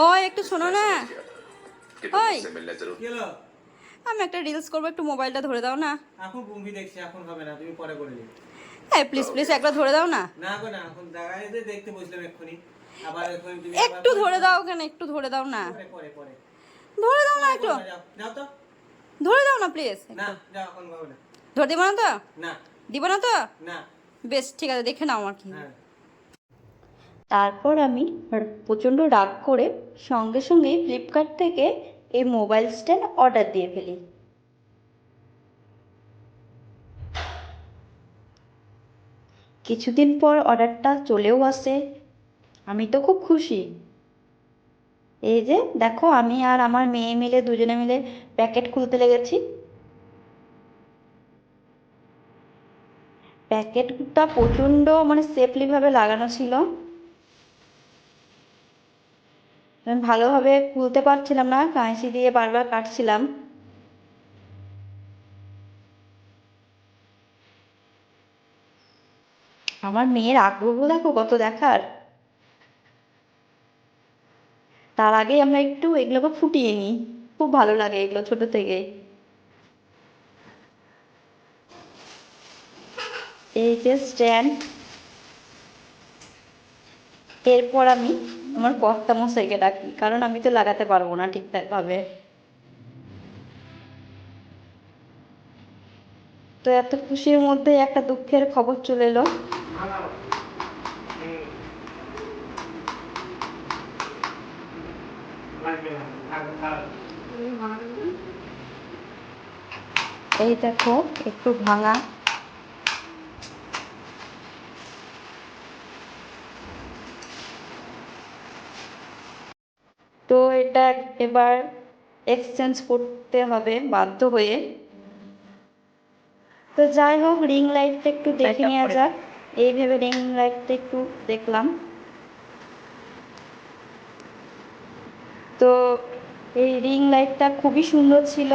ও একটু শোনো না। ওই। আমি একটা রিলস করব একটু মোবাইলটা ধরে দাও না। এখন মুভি দেখছি এখন হবে না তুমি পরে করে হ্যাঁ প্লিজ প্লিজ একটা ধরে দাও না। না গো না এখন দেখতে বসলাম এক্ষুনি। আবার এখন একটু ধরে দাও কেন একটু ধরে দাও না। পরে পরে ধরে দাও না একটু। তো। ধরে দাও না প্লিজ না এখন হবে না। ধরে দিব না তো? না। দিব না তো? না। বেশ ঠিক আছে দেখে নাও আমার কি। হ্যাঁ। তারপর আমি প্রচণ্ড রাগ করে সঙ্গে সঙ্গে ফ্লিপকার্ট থেকে এই মোবাইল স্ট্যান্ড অর্ডার দিয়ে ফেলি। কিছুদিন পর অর্ডারটা চলেও আসে। আমি তো খুব খুশি। এই যে দেখো, আমি আর আমার মেয়ে মিলে, দুজনে মিলে প্যাকেট খুলতে লেগেছি। প্যাকেটটা প্রচণ্ড মানে সেফলিভাবে লাগানো ছিল। আমি ভালোভাবে খুলতে পারছিলাম না, কাঁচি দিয়ে বারবার কাটছিলাম। আমার মেয়ের আগ্রহ দেখো কত দেখার। তার আগে আমরা একটু এগুলোকে ফুটিয়ে নিই। খুব ভালো লাগে এগুলো ছোট থেকে। এই যে স্ট্যান্ড এরপর আমি আমার কর্তা মশাইকে ডাকি, কারণ আমি তো লাগাতে পারব না ঠিকঠাক ভাবে তো এত খুশির মধ্যে একটা দুঃখের খবর চলে এলো। এই দেখো, একটু ভাঙা তো এটা এবার এক্সচেঞ্জ করতে হবে বাধ্য হয়ে। তো যাই হোক রিং লাইটটা একটু দেখে নেওয়া যাক। এই ভেবে রিং লাইটটা একটু দেখলাম। তো এই রিং লাইটটা খুবই সুন্দর ছিল।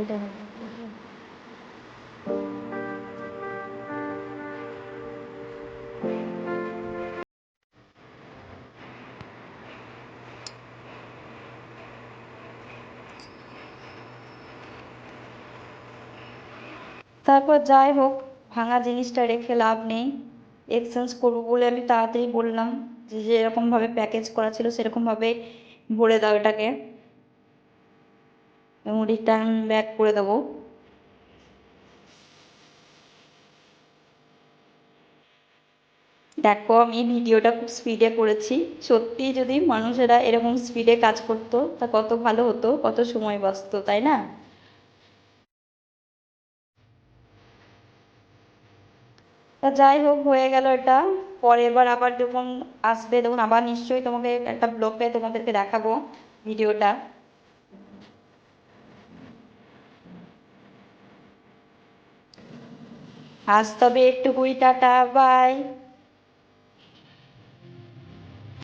এটা তারপর যাই হোক, ভাঙা জিনিসটা রেখে লাভ নেই। এক্সচেঞ্জ করব বলে আমি তাড়াতাড়ি বললাম যে যেরকমভাবে প্যাকেজ করা ছিল সেরকমভাবে ভরে দাও এটাকে। এবং রিটার্ন ব্যাক করে দেবো। দেখো, আমি ভিডিওটা খুব স্পিডে করেছি। সত্যি যদি মানুষেরা এরকম স্পিডে কাজ করতো, তা কত ভালো হতো, কত সময় বাঁচতো, তাই না? তা যাই হোক, হয়ে গেল এটা। পরের বার আবার যখন আসবে, তখন আবার নিশ্চয়ই তোমাকে একটা ব্লগে তোমাদেরকে দেখাবো ভিডিওটা। আজ তবে একটুকুই, টাটা বাই